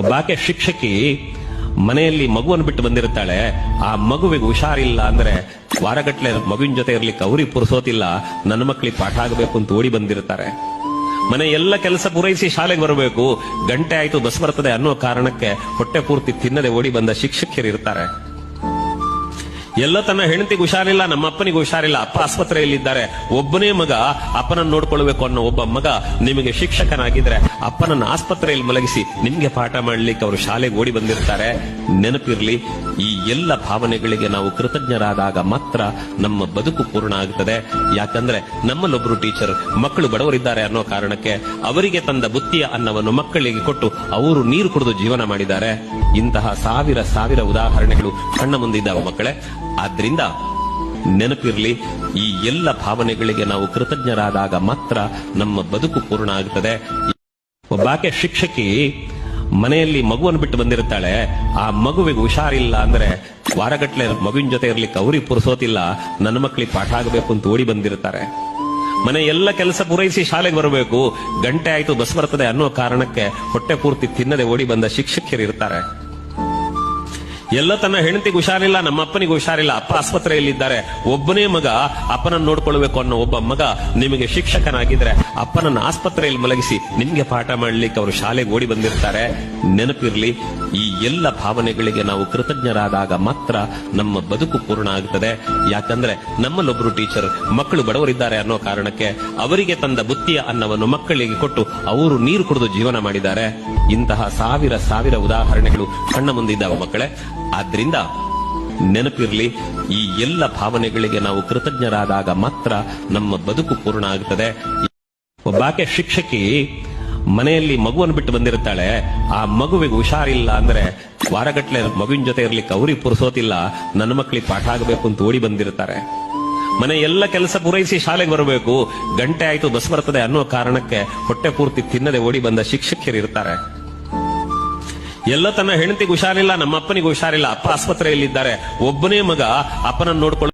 ಒಬ್ಬಾಕೆ ಶಿಕ್ಷಕಿ ಮನೆಯಲ್ಲಿ ಮಗುವನ್ನು ಬಿಟ್ಟು ಬಂದಿರುತ್ತಾಳೆ, ಆ ಮಗುವಿಗೆ ಹುಷಾರಿಲ್ಲ ಅಂದ್ರೆ ವಾರಗಟ್ಲೆ ಮಗುವಿನ ಜೊತೆ ಇರ್ಲಿಕ್ಕೆ ಅವ್ರಿಗೆ ಪುರುಸೋತಿಲ್ಲ, ನನ್ನ ಮಕ್ಕಳಿಗೆ ಪಾಠ ಆಗಬೇಕು ಅಂತ ಓಡಿ ಬಂದಿರ್ತಾರೆ ಮನೆ ಎಲ್ಲ ಕೆಲಸ ಪೂರೈಸಿ ಶಾಲೆಗೆ ಬರಬೇಕು, ಗಂಟೆ ಆಯ್ತು ಬಸ್ ಬರ್ತದೆ ಅನ್ನೋ ಕಾರಣಕ್ಕೆ ಹೊಟ್ಟೆ ಪೂರ್ತಿ ತಿನ್ನದೆ ಓಡಿ ಬಂದ ಶಿಕ್ಷಕಿಯರು ಇರ್ತಾರೆ. ಎಲ್ಲ ತನ್ನ ಹೆಂಡತಿಗೆ ಹುಷಾರಿಲ್ಲ ನಮ್ಮ ಅಪ್ಪನಿಗೆ ಹುಷಾರಿಲ್ಲ, ಅಪ್ಪ ಆಸ್ಪತ್ರೆಯಲ್ಲಿದ್ದಾರೆ. ಒಬ್ಬನೇ ಮಗ ಅಪ್ಪನನ್ನು ನೋಡ್ಕೊಳ್ಬೇಕು ಅನ್ನೋ ಒಬ್ಬ ಮಗ ನಿಮಗೆ ಶಿಕ್ಷಕನಾಗಿದ್ರೆ ಅಪ್ಪನನ್ನ ಆಸ್ಪತ್ರೆಯಲ್ಲಿ ಮಲಗಿಸಿ ನಿಮ್ಗೆ ಪಾಠ ಮಾಡ್ಲಿಕ್ಕೆ ಅವರು ಶಾಲೆಗೆ ಓಡಿ ಬಂದಿರ್ತಾರೆ. ನೆನಪಿರ್ಲಿ, ಈ ಎಲ್ಲ ಭಾವನೆಗಳಿಗೆ ನಾವು ಕೃತಜ್ಞರಾದಾಗ ಮಾತ್ರ ನಮ್ಮ ಬದುಕು ಪೂರ್ಣ ಆಗುತ್ತದೆ ಯಾಕಂದ್ರೆ ನಮ್ಮಲ್ಲೊಬ್ರು ಟೀಚರ್ ಮಕ್ಕಳು ಬಡವರಿದ್ದಾರೆ ಅನ್ನೋ ಕಾರಣಕ್ಕೆ ಅವರಿಗೆ ತಂದ ಬುತ್ತಿಯ ಅನ್ನವನ್ನು ಮಕ್ಕಳಿಗೆ ಕೊಟ್ಟು ಅವರು ನೀರು ಕುಡಿದು ಜೀವನ ಮಾಡಿದ್ದಾರೆ. ಇಂತಹ ಸಾವಿರ ಸಾವಿರ ಉದಾಹರಣೆಗಳು ಕಣ್ಣ ಮುಂದಿದ್ದಾವೆ ಮಕ್ಕಳೇ. ಆದ್ರಿಂದ ನೆನಪಿರಲಿ, ಈ ಎಲ್ಲ ಭಾವನೆಗಳಿಗೆ ನಾವು ಕೃತಜ್ಞರಾದಾಗ ಮಾತ್ರ ನಮ್ಮ ಬದುಕು ಪೂರ್ಣ ಆಗುತ್ತದೆ ಒಬ್ಬಾಕೆ ಶಿಕ್ಷಕಿ ಮನೆಯಲ್ಲಿ ಮಗುವನ್ನು ಬಿಟ್ಟು ಬಂದಿರುತ್ತಾಳೆ. ಆ ಮಗುವಿಗೆ ಹುಷಾರಿಲ್ಲ ಅಂದ್ರೆ ವಾರಗಟ್ಟಲೆ ಮಗುವಿನ ಜೊತೆ ಇರ್ಲಿಕ್ಕೆ ಕೌರಿ ಪುರುಸೋತಿಲ್ಲ. ನನ್ನ ಮಕ್ಕಳಿಗೆ ಪಾಠ ಆಗಬೇಕು ಅಂತ ಓಡಿ ಬಂದಿರ್ತಾರೆ ಮನೆ ಎಲ್ಲ ಕೆಲಸ ಪೂರೈಸಿ ಶಾಲೆಗೆ ಬರಬೇಕು. ಗಂಟೆ ಆಯ್ತು ಬಸ್ ಬರ್ತದೆ ಅನ್ನೋ ಕಾರಣಕ್ಕೆ ಹೊಟ್ಟೆ ಪೂರ್ತಿ ತಿನ್ನದೆ ಓಡಿ ಬಂದ ಶಿಕ್ಷಕಿಯರು ಇರ್ತಾರೆ. ಎಲ್ಲ ತನ್ನ ಹೆಂಡತಿಗೆ ಹುಷಾರಿಲ್ಲ ನಮ್ಮ ಅಪ್ಪನಿಗೆ ಹುಷಾರಿಲ್ಲ, ಅಪ್ಪ ಆಸ್ಪತ್ರೆಯಲ್ಲಿದ್ದಾರೆ. ಒಬ್ಬನೇ ಮಗ ಅಪ್ಪನನ್ನು ನೋಡ್ಕೊಳ್ಬೇಕು ಅನ್ನೋ ಒಬ್ಬ ಮಗ ನಿಮಗೆ ಶಿಕ್ಷಕನಾಗಿದ್ರೆ ಅಪ್ಪನನ್ನ ಆಸ್ಪತ್ರೆಯಲ್ಲಿ ಮಲಗಿಸಿ ನಿಮಗೆ ಪಾಠ ಮಾಡ್ಲಿಕ್ಕೆ ಅವರು ಶಾಲೆಗೆ ಓಡಿ ಬಂದಿರ್ತಾರೆ. ನೆನಪಿರ್ಲಿ, ಈ ಎಲ್ಲ ಭಾವನೆಗಳಿಗೆ ನಾವು ಕೃತಜ್ಞರಾದಾಗ ಮಾತ್ರ ನಮ್ಮ ಬದುಕು ಪೂರ್ಣ ಆಗುತ್ತದೆ ಯಾಕಂದ್ರೆ ನಮ್ಮಲ್ಲೊಬ್ರು ಟೀಚರ್, ಮಕ್ಕಳು ಬಡವರಿದ್ದಾರೆ ಅನ್ನೋ ಕಾರಣಕ್ಕೆ ಅವರಿಗೆ ತಂದ ಬುತ್ತಿಯ ಅನ್ನವನ್ನು ಮಕ್ಕಳಿಗೆ ಕೊಟ್ಟು ಅವರು ನೀರು ಕುಡಿದು ಜೀವನ ಮಾಡಿದ್ದಾರೆ. ಇಂತಹ ಸಾವಿರ ಸಾವಿರ ಉದಾಹರಣೆಗಳು ಕಣ್ಣ ಮುಂದಿದ್ದಾವೆ ಮಕ್ಕಳೇ. ಆದ್ರಿಂದ ನೆನಪಿರಲಿ, ಈ ಎಲ್ಲ ಭಾವನೆಗಳಿಗೆ ನಾವು ಕೃತಜ್ಞರಾದಾಗ ಮಾತ್ರ ನಮ್ಮ ಬದುಕು ಪೂರ್ಣ ಆಗುತ್ತದೆ ಒಬ್ಬಾಕೆ ಶಿಕ್ಷಕಿ ಮನೆಯಲ್ಲಿ ಮಗುವನ್ನು ಬಿಟ್ಟು ಬಂದಿರುತ್ತಾಳೆ. ಆ ಮಗುವಿಗೆ ಹುಷಾರಿಲ್ಲ ಅಂದ್ರೆ ವಾರಗಟ್ಲೆ ಮಗುವಿನ ಜೊತೆ ಇರ್ಲಿಕ್ಕೆ ಅವ್ರಿಗೆ ಪುರುಸೋತಿಲ್ಲ. ನನ್ನ ಮಕ್ಕಳಿಗೆ ಪಾಠ ಆಗಬೇಕು ಅಂತ ಓಡಿ ಬಂದಿರ್ತಾರೆ ಮನೆ ಎಲ್ಲ ಕೆಲಸ ಪೂರೈಸಿ ಶಾಲೆಗೆ ಬರಬೇಕು. ಗಂಟೆ ಆಯ್ತು ಬಸ್ ಬರ್ತದೆ ಅನ್ನೋ ಕಾರಣಕ್ಕೆ ಹೊಟ್ಟೆ ಪೂರ್ತಿ ತಿನ್ನದೆ ಓಡಿ ಬಂದ ಶಿಕ್ಷಕಿಯರು ಇರ್ತಾರೆ. ಎಲ್ಲ ತನ್ನ ಹೆಂಡತಿಗೆ ಹುಷಾರಿಲ್ಲ ನಮ್ಮ ಅಪ್ಪನಿಗೆ ಹುಷಾರಿಲ್ಲ ಅಪ್ಪ ಆಸ್ಪತ್ರೆಯಲ್ಲಿದ್ದಾರೆ. ಒಬ್ಬನೇ ಮಗ ಅಪ್ಪನನ್ನು ನೋಡ್ಕೊಳ್ಳ